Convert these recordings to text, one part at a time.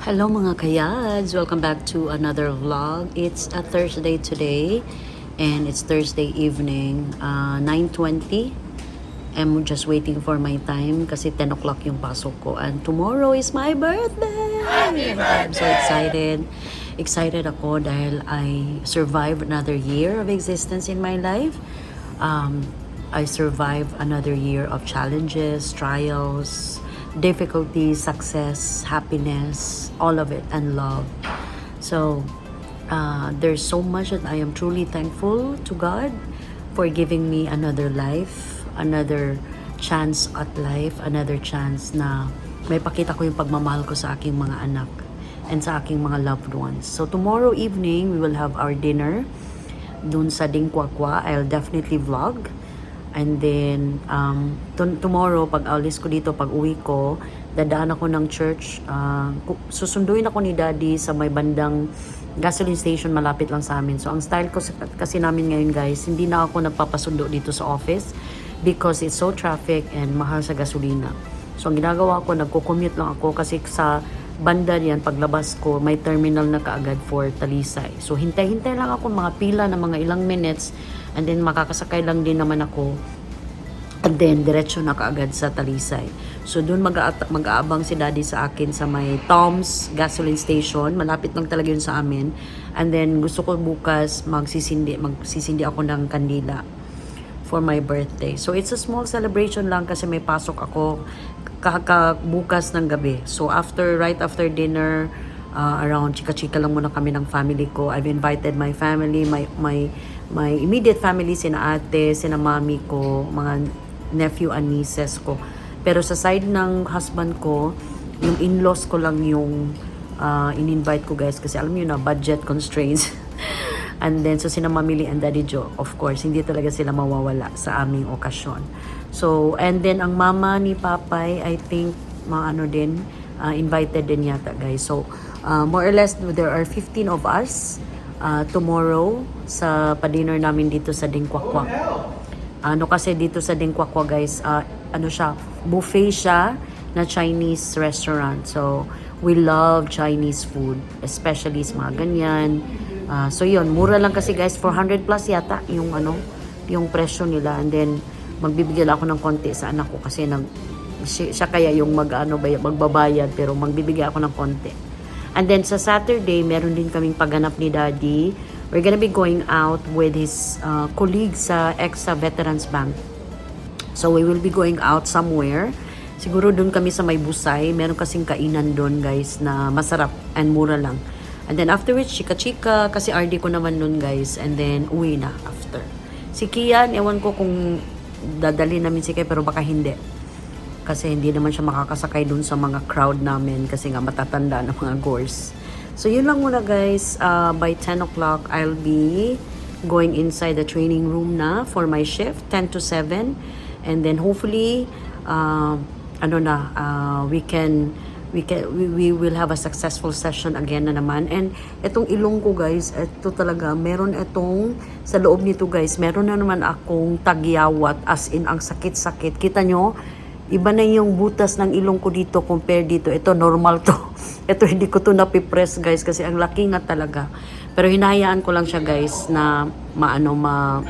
Hello mga kayads! Welcome back to another vlog. It's a Thursday today and it's Thursday evening, uh, 9.20. I'm just waiting for my time kasi 10 o'clock yung pasok ko and tomorrow is my birthday! I'm so excited. Excited ako dahil I survived another year of existence in my life. Um, I survived another year of challenges, trials, difficulties, success, happiness, all of it, and love. So, uh, there's so much that I am truly thankful to God for giving me another life, another chance at life, another chance na may pakita ko yung pagmamahal ko sa aking mga anak and sa aking mga loved ones. So, tomorrow evening, we will have our dinner dun sa Dingkwakwa. I'll definitely vlog. And then, um, tomorrow, pag alis ko dito, pag uwi ko, dadaan ako ng church. Uh, susunduin ako ni daddy sa may bandang gasoline station malapit lang sa amin. So, ang style ko kasi namin ngayon, guys, hindi na ako nagpapasundo dito sa office because it's so traffic and mahal sa gasolina. So, ang ginagawa ko, nagko-commute lang ako kasi sa banda yan, paglabas ko, may terminal na kaagad for Talisay. So, hintay-hintay lang ako mga pila na mga ilang minutes and then makakasakay lang din naman ako and then diretso na kaagad sa Talisay. So, doon mag mag-aabang si daddy sa akin sa may Tom's gasoline station. Malapit lang talaga yun sa amin. And then, gusto ko bukas magsisindi, magsisindi ako ng kandila for my birthday. So it's a small celebration lang kasi may pasok ako kakabukas ng gabi. So after right after dinner uh, around chika-chika lang muna kami ng family ko. I've invited my family, my my my immediate family sina ate, sina mami ko, mga nephew and nieces ko. Pero sa side ng husband ko, yung in-laws ko lang yung uh, in-invite ko guys kasi alam niyo na budget constraints. And then, so sina Mamili and Daddy Joe, of course, hindi talaga sila mawawala sa aming okasyon. So, and then ang mama ni Papay, I think, mga ano din, uh, invited din yata guys. So, uh, more or less, there are 15 of us uh, tomorrow sa pa-dinner namin dito sa Dingkwakwa. Ano kasi dito sa Dingkwakwa guys, uh, ano siya, buffet siya na Chinese restaurant. So, we love Chinese food, especially sa mga ganyan. Uh, so yun, mura lang kasi guys, 400 plus yata yung ano, yung presyo nila. And then, magbibigyan ako ng konti sa anak ko kasi nag, siya, kaya yung mag, ano, bay- magbabayad pero magbibigay ako ng konti. And then sa Saturday, meron din kaming pagganap ni Daddy. We're gonna be going out with his uh, colleague sa EXA Veterans Bank. So we will be going out somewhere. Siguro doon kami sa may busay. Meron kasing kainan doon guys na masarap and mura lang. And then afterwards, chika-chika, kasi RD ko naman nun guys. And then, uwi na after. Si Kian, ewan ko kung dadali namin si Kian, pero baka hindi. Kasi hindi naman siya makakasakay dun sa mga crowd namin kasi nga matatanda ng mga gores. So, yun lang muna guys. Uh, by 10 o'clock, I'll be going inside the training room na for my shift, 10 to 7. And then hopefully, uh, ano na, uh, we can we can we, we will have a successful session again na naman. And itong ilong ko guys ito talaga meron itong sa loob nito guys meron na naman akong tagyawat as in ang sakit-sakit. Kita nyo iba na yung butas ng ilong ko dito compare dito. Ito normal to. Ito hindi ko to napipress guys kasi ang laki nga talaga. Pero hinahayaan ko lang siya guys na maano ma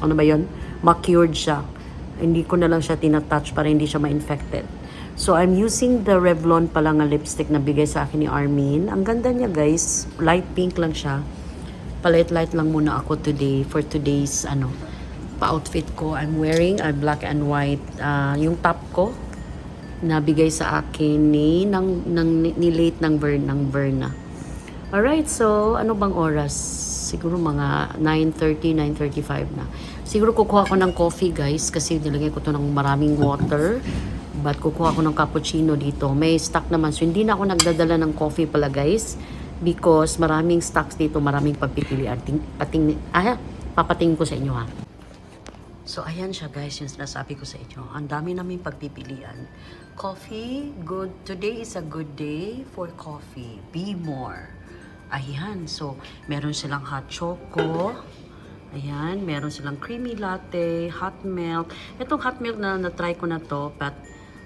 ano ba yon ma-cured siya. Hindi ko na lang siya tinatouch para hindi siya ma-infected So, I'm using the Revlon pala nga lipstick na bigay sa akin ni Armin. Ang ganda niya, guys. Light pink lang siya. Palight-light lang muna ako today for today's, ano, pa-outfit ko. I'm wearing a black and white, uh, yung top ko, na bigay sa akin ni, ng, ng, ni late ng, Ver, ng Verna. Alright, so, ano bang oras? Siguro mga 9.30, 9.35 na. Siguro kukuha ko ng coffee, guys, kasi nilagay ko to ng maraming water. But kukuha ko ng cappuccino dito. May stock naman. So, hindi na ako nagdadala ng coffee pala, guys. Because maraming stocks dito, maraming pagpipilian. Ting, pating, ah, papatingin ko sa inyo, ha. So, ayan siya, guys, yung sinasabi ko sa inyo. Ang dami namin pagpipilian. Coffee, good. Today is a good day for coffee. Be more. Ayan. So, meron silang hot choco. Ayan, meron silang creamy latte, hot milk. Itong hot milk na na-try ko na to, but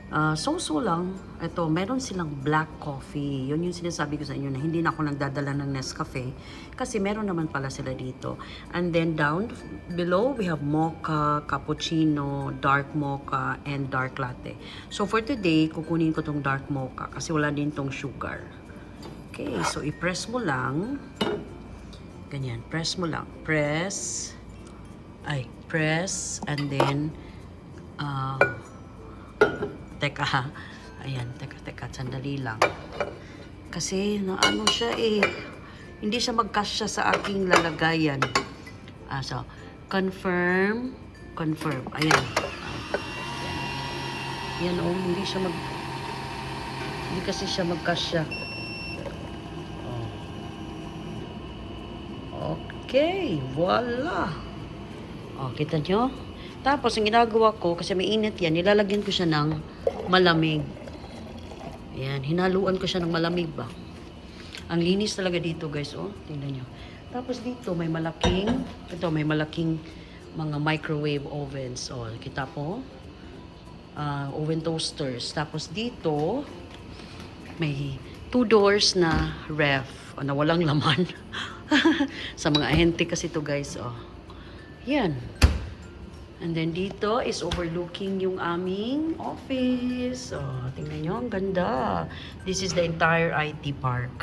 Ah, so-so lang. Ito, meron silang black coffee. Yun yung sinasabi ko sa inyo na hindi na ako nagdadala ng Nescafe kasi meron naman pala sila dito. And then down below, we have mocha, cappuccino, dark mocha, and dark latte. So for today, kukunin ko tong dark mocha kasi wala din tong sugar. Okay, so i-press mo lang. Ganyan, press mo lang. Press. Ay, press. And then, ah, Teka. Ayan, teka, teka. Sandali lang. Kasi, naano siya eh. Hindi siya magkasya sa aking lalagayan. Ah, so, confirm. Confirm. Ayan. Yan oh, hindi siya mag... Hindi kasi siya magkasya. Okay, voila. Oh, kita nyo? Tapos, ang ginagawa ko, kasi may init yan, nilalagyan ko siya ng malamig. Ayan, hinaluan ko siya ng malamig ba. Ang linis talaga dito, guys, oh. Tingnan nyo. Tapos dito, may malaking, ito, may malaking mga microwave ovens. Oh, kita po? Ah, oven toasters. Tapos dito, may two doors na ref o na walang laman. Sa mga ahente kasi to guys, oh. Yan. And then dito is overlooking yung aming office. Oh, tingnan nyo, ang ganda. This is the entire IT park.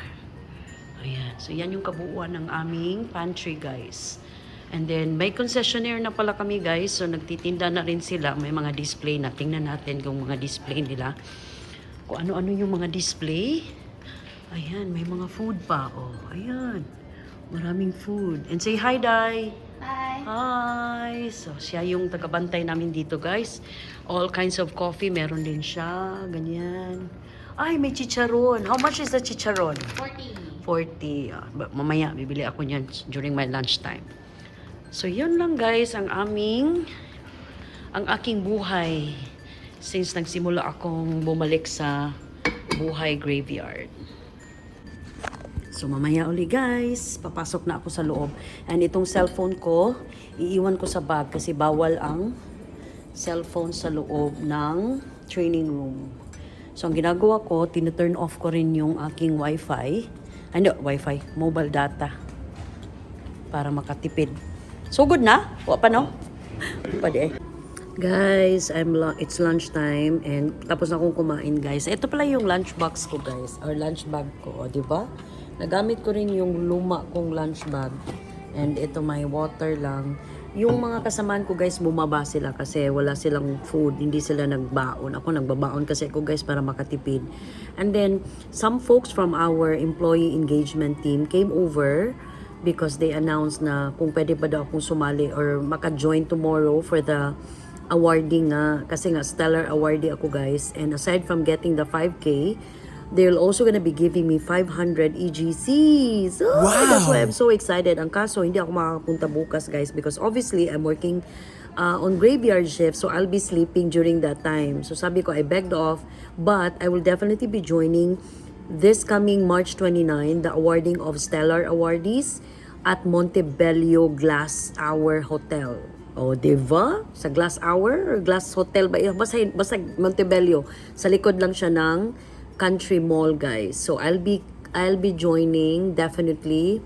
Ayan. So, yan yung kabuuan ng aming pantry, guys. And then, may concessionaire na pala kami, guys. So, nagtitinda na rin sila. May mga display na. Tingnan natin kung mga display nila. Kung ano-ano yung mga display. Ayan, may mga food pa. Oh, ayan. Maraming food. And say hi, Dai. Hi. Hi! So, siya yung tagabantay namin dito, guys. All kinds of coffee, meron din siya. Ganyan. Ay, may chicharon. How much is the chicharon? 40. 40. Ah, ba- mamaya, bibili ako niyan during my lunchtime. So, yun lang, guys, ang aming, ang aking buhay since nagsimula akong bumalik sa buhay graveyard. So mamaya uli guys, papasok na ako sa loob. And itong cellphone ko, iiwan ko sa bag kasi bawal ang cellphone sa loob ng training room. So ang ginagawa ko, tinaturn off ko rin yung aking wifi. Hindi, wifi, mobile data. Para makatipid. So good na? Wa pa no? Pwede eh. Guys, I'm it's lunchtime and tapos na akong kumain, guys. Ito pala yung lunch box ko, guys. Or lunch bag ko, di ba? Nagamit ko rin yung luma kong lunch bag. And ito may water lang. Yung mga kasamaan ko, guys, bumaba sila kasi wala silang food. Hindi sila nagbaon. Ako nagbabaon kasi ako, guys, para makatipid. And then, some folks from our employee engagement team came over because they announced na kung pwede ba daw akong sumali or maka-join tomorrow for the awarding nga kasi nga stellar awardee ako guys and aside from getting the 5k they're also gonna be giving me 500 EGCs. Oh, That's why I'm so excited. Ang kaso, hindi ako makakapunta bukas, guys, because obviously, I'm working uh, on graveyard shift, so I'll be sleeping during that time. So sabi ko, I begged off, but I will definitely be joining this coming March 29, the awarding of Stellar Awardees at Montebello Glass Hour Hotel. O, oh, diba? Sa Glass Hour or Glass Hotel ba? Basta, basta Montebello. Sa likod lang siya ng Country Mall, guys. So, I'll be, I'll be joining definitely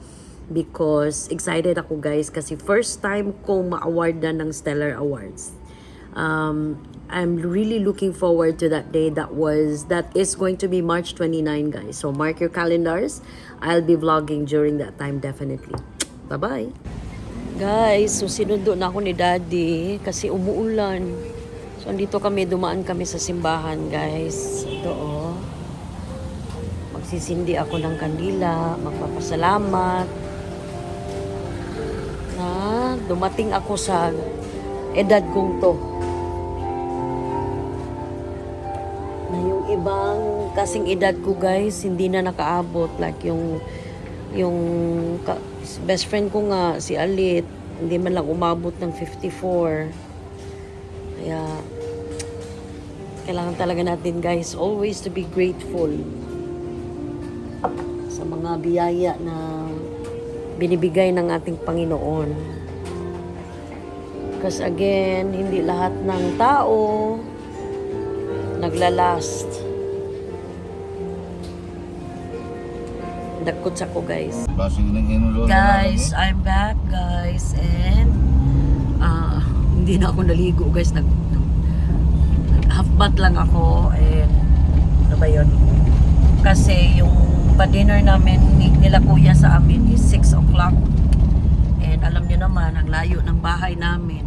because excited ako, guys, kasi first time ko ma-award na ng Stellar Awards. Um, I'm really looking forward to that day that was that is going to be March 29 guys. So mark your calendars. I'll be vlogging during that time definitely. Bye-bye. Guys, so sinundo na ako ni Daddy kasi umuulan. So andito kami, dumaan kami sa simbahan, guys. Oh. Magsisindi ako ng kandila, magpapasalamat. Na dumating ako sa edad kong to. na yung ibang kasing edad ko guys hindi na nakaabot like yung yung best friend ko nga si Alit hindi man lang umabot ng 54 kaya kailangan talaga natin guys always to be grateful sa mga biyaya na binibigay ng ating Panginoon because again hindi lahat ng tao naglalast. Dakot sa ko guys. Guys, I'm back guys and ah hindi na ako naligo guys. Nag, nag, half bath lang ako and ano ba yun? Kasi yung pa-dinner namin ni- nila kuya sa amin is 6 o'clock. And alam niyo naman, ang layo ng bahay namin.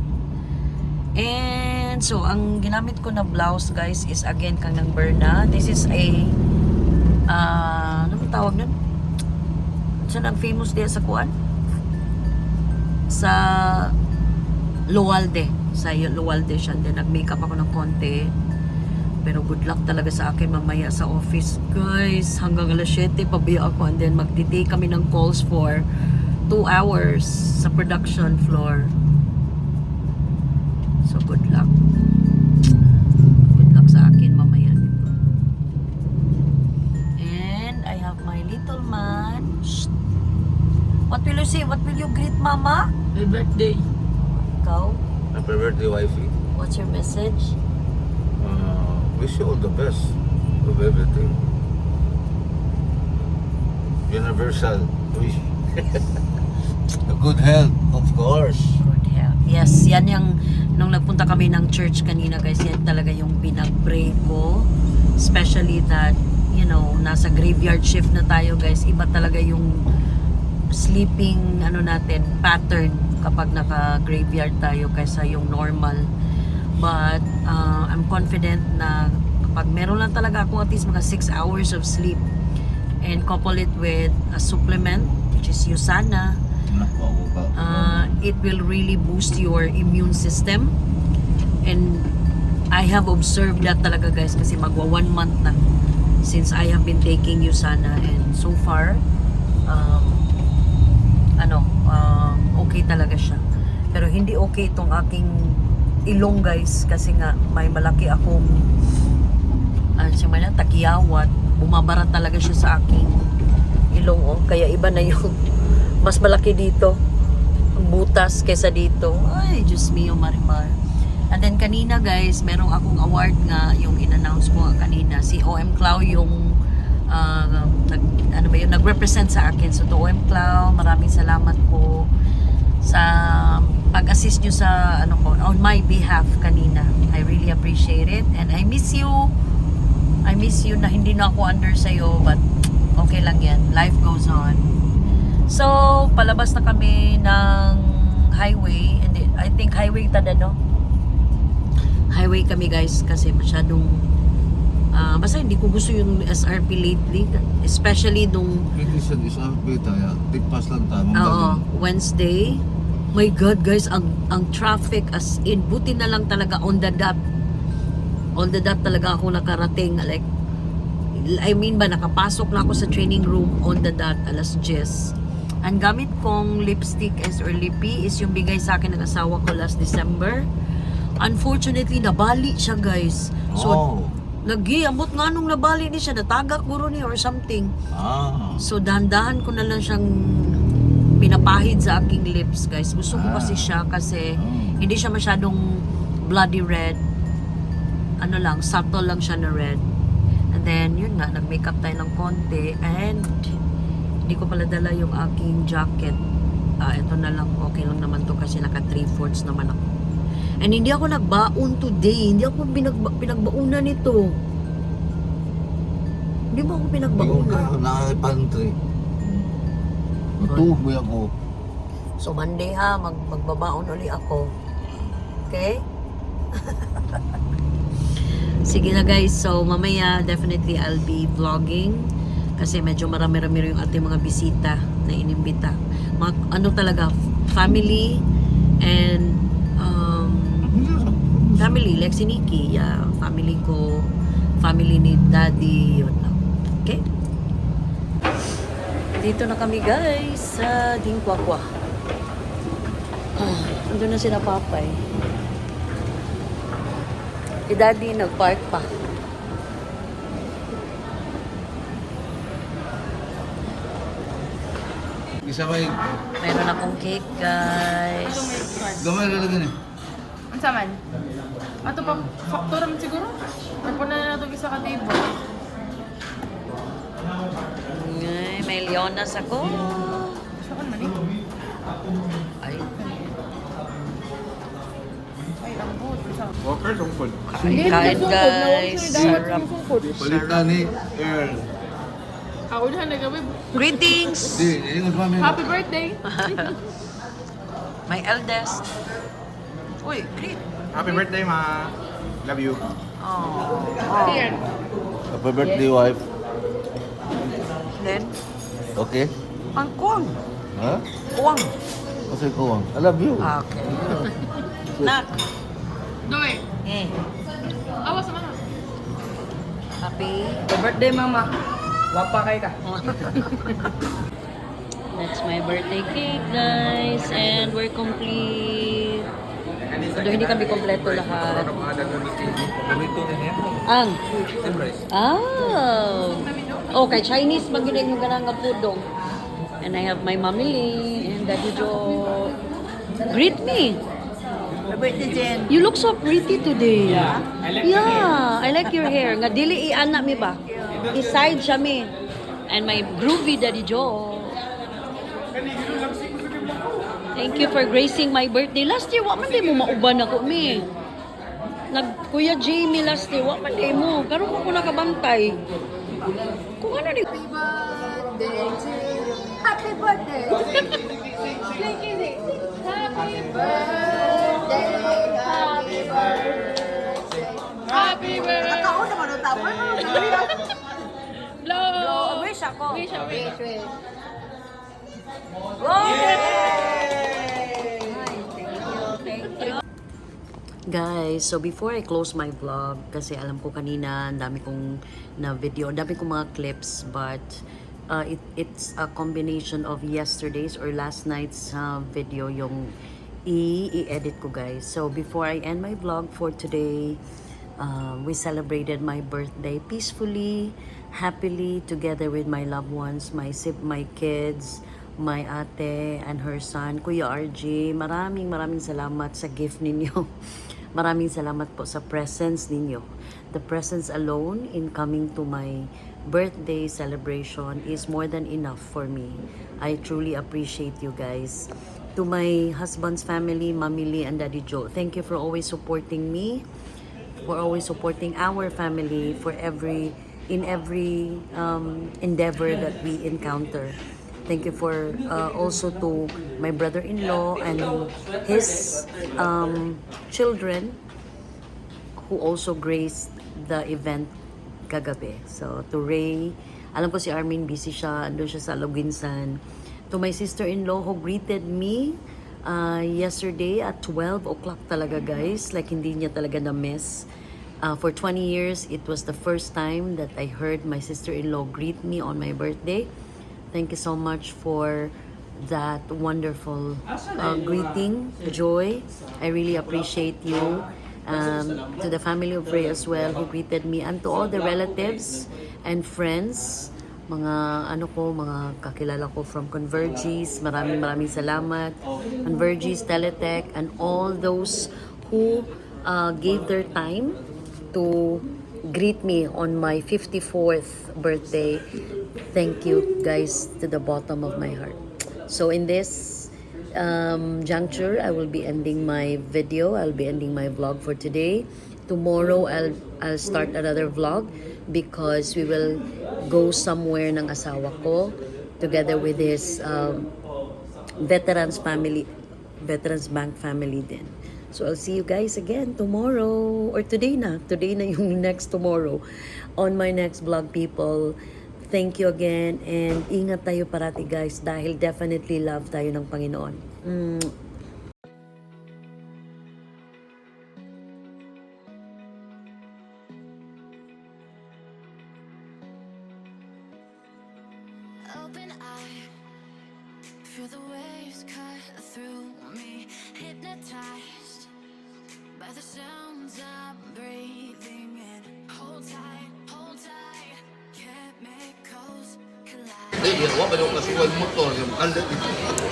And so, ang ginamit ko na blouse guys is again kang ng Berna. This is a ah ano tawag nun? Saan ang famous diya sa kuan? Sa Luwalde. Sa Luwalde siya. Then nag-makeup ako ng konti. Pero good luck talaga sa akin mamaya sa office. Guys, hanggang alas 7 pabiya ako. And then magdi-day kami ng calls for 2 hours sa production floor. So good luck. Good luck sa akin mamaya dito. And I have my little man. Shh. What will you say? What will you greet mama? Happy birthday. Ikaw? Happy birthday, wifey. What's your message? Uh, wish you all the best of everything. Universal wish. A good health, of course. Good health. Yes, yan yung nung nagpunta kami ng church kanina guys, yan talaga yung pinag-pray ko. Especially that, you know, nasa graveyard shift na tayo guys. Iba talaga yung sleeping ano natin, pattern kapag naka-graveyard tayo kaysa yung normal. But uh, I'm confident na kapag meron lang talaga ako at least mga 6 hours of sleep and couple it with a supplement which is Usana, uh, it will really boost your immune system. And I have observed that talaga guys kasi magwa one month na since I have been taking Usana and so far um, ano um, okay talaga siya. Pero hindi okay itong aking ilong guys kasi nga may malaki akong ano siya man takiyawat bumabara talaga siya sa aking ilong oh. kaya iba na yung mas malaki dito ang butas kaysa dito. Ay Diyos mio marimar. And then kanina guys merong akong award nga yung in-announce ko kanina. Si OM Clau yung ah, nag, ano ba yun, nag-represent sa akin. So to OM Clau maraming salamat po sa pag-assist nyo sa ano ko on my behalf kanina I really appreciate it and I miss you I miss you na hindi na ako under sa'yo but okay lang yan. Life goes on. So, palabas na kami ng highway. And I think highway tada, no? Highway kami guys kasi masyadong ah basta hindi ko gusto yung SRP lately. Especially nung Hindi siya isang pita, ya. Tigpas lang tayo. Oo. Wednesday. My God, guys, ang ang traffic as in buti na lang talaga on the dot. On the dot talaga ako nakarating like I mean ba nakapasok na ako sa training room on the dot alas 10. Ang gamit kong lipstick is or lippy is yung bigay sa akin ng asawa ko last December. Unfortunately, nabali siya guys. So, oh. Nagiamot nga nung nabali ni siya, natagak guro ni or something. Ah. So, dahan-dahan ko na lang siyang pinapahid sa aking lips, guys. Gusto ko Ah. kasi siya kasi Oh. hindi siya masyadong bloody red. Ano lang, subtle lang siya na red. And then, yun nga, nag-makeup tayo ng konti. And, hindi ko pala dala yung aking jacket. Ah, ito na lang, okay lang naman to kasi naka 3 fourths naman ako. And hindi ako nagbaon today. Hindi ako pinagba pinagbaunan nito. Hindi mo ako Bago pinagbaunan. ka, nakakipantry. Matuboy ako. So Monday ha, mag magbabaon uli ako. Okay? Sige na guys, so mamaya definitely I'll be vlogging kasi medyo marami-rami yung ating mga bisita na inimbita. Mga, ano talaga, family family, Lexi Nikki, yeah, family ko, family ni daddy, yun lang. Okay? Dito na kami guys sa Dingkwakwa. Ah, andun na sila papay. Si daddy nag-park pa. Isa may Meron akong cake guys. gamay ka lang eh. Unsa man? Ato pa, faktoran siguro. Napunan na ito isa ka table. Ngay, may leonas ako. Sa kan mali. Ay, Ay, ang buot. Sa Walker, tungkol. kain, kain guys. Sarap. Palitan ni Earl. Ako na nagawin. Greetings! Happy birthday! My eldest. Uy, greet. Happy birthday, ma. Love you. Oh. Happy birthday, wife. Then, Okay? ang kuwang. Ha? Kuwang. Kasi kuwang. I love you. Okay. Nak. Doy, Eh. awas naman ha. Happy. birthday, mama. Wapa kay ka. That's my birthday cake, guys. And we're complete. Although hindi kami kompleto lahat. Ang. Oh. Oh, kay Chinese mag yun yung ganang nga pudong. And I have my mommy Lee and Daddy Joe. Greet me. You look so pretty today. Yeah, I like yeah, I like your hair. Nga dili i-ana mi ba? I-side siya mi. And my groovy Daddy Joe. Thank you for gracing my birthday. Last year, wa man di mo mauban ako mi. Nag Kuya Jamie last year, wa man di mo. Karon ko ko nakabantay. Kung ano ni Happy birthday! Happy birthday! Ako naman ang tapos. Blow! Wish ako. Wish, ah, wish. Guys, so before I close my vlog, kasi alam ko kanina, ang dami kong na video, ang dami kong mga clips, but uh, it, it's a combination of yesterday's or last night's uh, video yung i-edit ko guys. So before I end my vlog for today, uh, we celebrated my birthday peacefully, happily, together with my loved ones, my my kids, my ate and her son, Kuya RJ. Maraming maraming salamat sa gift ninyo. Maraming salamat po sa presence ninyo. The presence alone in coming to my birthday celebration is more than enough for me. I truly appreciate you guys. To my husband's family, Mami Lee and Daddy Joe, thank you for always supporting me for always supporting our family for every in every um, endeavor that we encounter. Thank you for uh, also to my brother-in-law and his um, children who also graced the event kagabi. So, to Ray, alam ko si Armin busy siya, andun siya sa Loginsan. To my sister-in-law who greeted me uh, yesterday at 12 o'clock talaga guys. Like, hindi niya talaga na-miss. Uh, for 20 years, it was the first time that I heard my sister-in-law greet me on my birthday. Thank you so much for that wonderful uh, greeting, Joy. I really appreciate you. Um, to the family of Ray as well who greeted me and to all the relatives and friends mga ano ko, mga kakilala ko from Convergys. Maraming maraming salamat. Convergys, Teletech, and all those who uh, gave their time to greet me on my 54th birthday. Thank you guys to the bottom of my heart. So in this um, juncture, I will be ending my video. I'll be ending my vlog for today. Tomorrow, I'll I'll start another vlog because we will go somewhere ng asawa ko together with his um, veterans family, veterans bank family din. So I'll see you guys again tomorrow or today na. Today na yung next tomorrow on my next vlog people. Thank you again and ingat tayo parati guys dahil definitely love tayo ng Panginoon. Mm. Collide. Eh, wa ba yung kasuwag motor? Yung kalit. Hold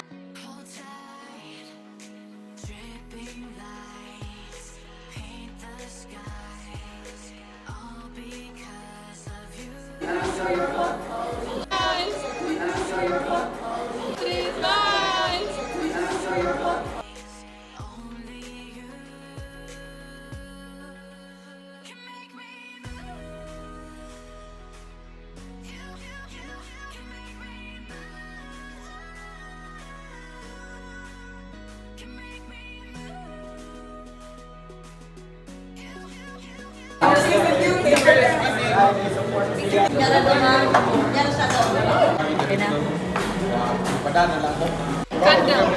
Okay na. Candle.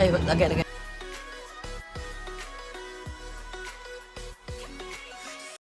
Ay, again, again.